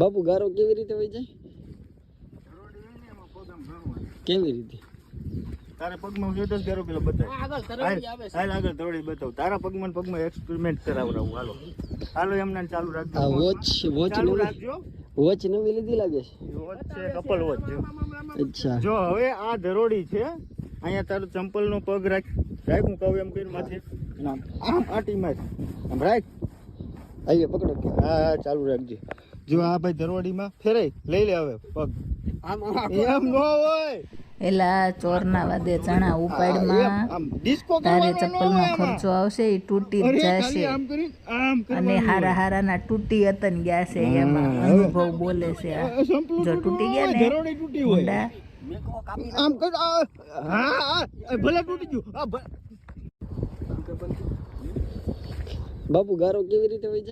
બાપુ ગારો કેવી રીતે હોય જાય? કેવી રીતે? તારા પગમાં હું જ કરો પેલો બતાવ હાલ હાલ આગળ દોડી બતાવ. તારા પગમાં પગમાં એક્સપેરિમેન્ટ કરાવડાવું. હાલો. હાલો એમને ચાલુ રાખજો. વોચ વોચ રાખજો. વોચ નવી લીધી લાગે છે? વોચ છે કપલ વોચ જો. અચ્છા. જો હવે આ ધરોડી છે અહીંયા તારો ચંપલ નો પગ રાખ રાખ હું કહું એમ કરીને માથે. આમ આમ આટી માર આમ રાખ. આવીએ પકડો હા ચાલુ રાખજે. જો આ ભાઈ ધરવાડીમાં ફેરાય લઈ લે હવે પગ. એમ નો હોય. એલા ચોરના વાદે ચણા ઉપાડમાં. આમ તારે ચપ્પલનો ખર્ચો આવશે એ તૂટી જશે. અને હારા હારાના હારા ના તૂટી હતા ને ગયા છે એમાં અનુભવ બોલે છે જો તૂટી ગયા ને ધરોડી તૂટી ઊંડા આમ કર હા ભલે તૂટી ગયું. બાપુ ગારો કેવી રીતે હોય